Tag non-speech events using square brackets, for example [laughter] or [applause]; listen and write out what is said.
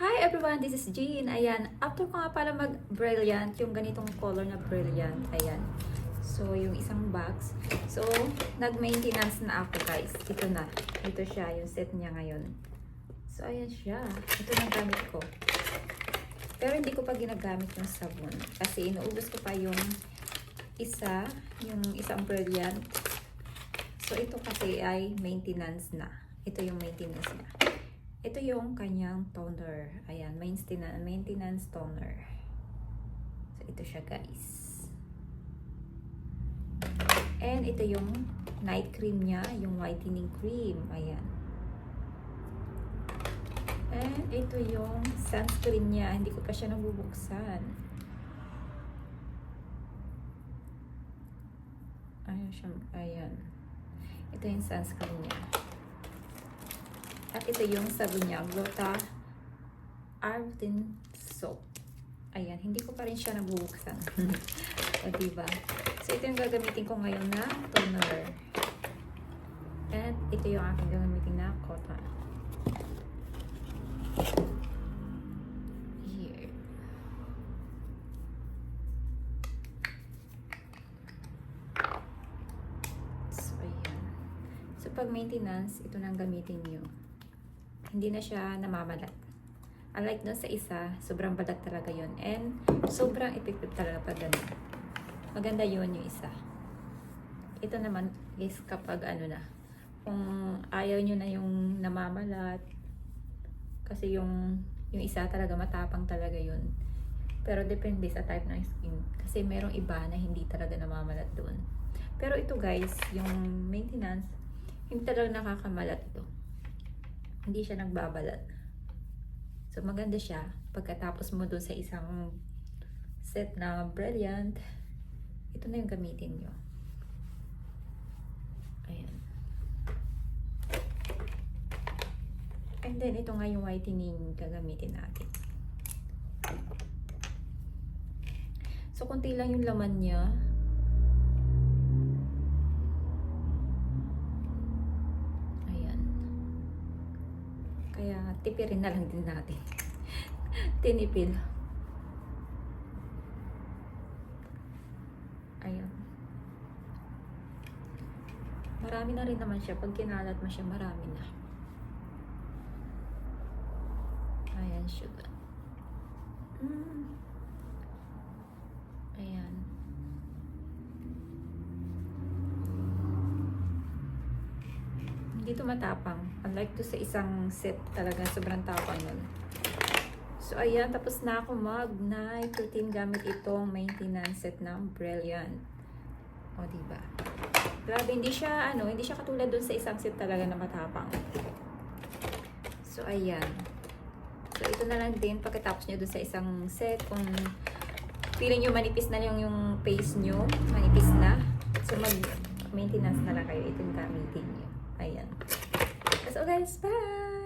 Hi everyone, this is Jean. Ayan, after ko nga pala mag-brilliant, yung ganitong color na brilliant, ayan. So, yung isang box. So, nag-maintenance na ako guys. Ito na. Ito siya, yung set niya ngayon. So, ayan siya. Ito na gamit ko. Pero hindi ko pa ginagamit yung sabon. Kasi inuubos ko pa yung isa, yung isang brilliant. So, ito kasi ay maintenance na. Ito yung maintenance niya. Ito yung kanyang toner. Ayan, maintenance, maintenance toner. So, ito siya guys. And ito yung night cream niya, yung whitening cream. Ayan. And ito yung sunscreen niya. Hindi ko pa siya nabubuksan. Ayan siya. Ayan. Ito yung sunscreen niya. At ito yung sabon niya, Glota Arbutin Soap. Ayan, hindi ko pa rin siya nabubuksan. [laughs] o, diba? So, ito yung gagamitin ko ngayon na toner. And ito yung aking gagamitin na cotton. Here. So, ayan. So, pag maintenance, ito nang gamitin nyo. Hindi na siya namamalat. Unlike dun sa isa, sobrang balat talaga yon And sobrang effective talaga pag ganun. Maganda yun yung isa. Ito naman is kapag ano na, kung ayaw nyo na yung namamalat, kasi yung, yung isa talaga matapang talaga yun. Pero depende sa type ng skin. Kasi merong iba na hindi talaga namamalat doon. Pero ito guys, yung maintenance, hindi talaga nakakamalat ito. Hindi siya nagbabalat. So maganda siya pagkatapos mo doon sa isang set na brilliant. Ito na yung gamitin nyo. Ayan. And then ito nga yung whitening gagamitin natin. So konti lang yung laman niya. Kaya tipirin na lang din natin. [laughs] Tinipid. Ayan. Marami na rin naman siya. Pag kinalat mo siya, marami na. Ayan siya. Mm. Ayan. Hindi to matapang. Unlike to sa isang set talaga, sobrang tapang nun. So, ayan, tapos na ako mag night routine gamit itong maintenance set ng Brilliant. O, diba? Grabe, hindi siya, ano, hindi siya katulad dun sa isang set talaga na matapang. So, ayan. So, ito na lang din pagkatapos nyo dun sa isang set. Kung feeling nyo manipis na yung, yung face nyo, manipis na. So, mag-maintenance na lang kayo. Yung gamitin nyo. Ayan. So, guys, bye!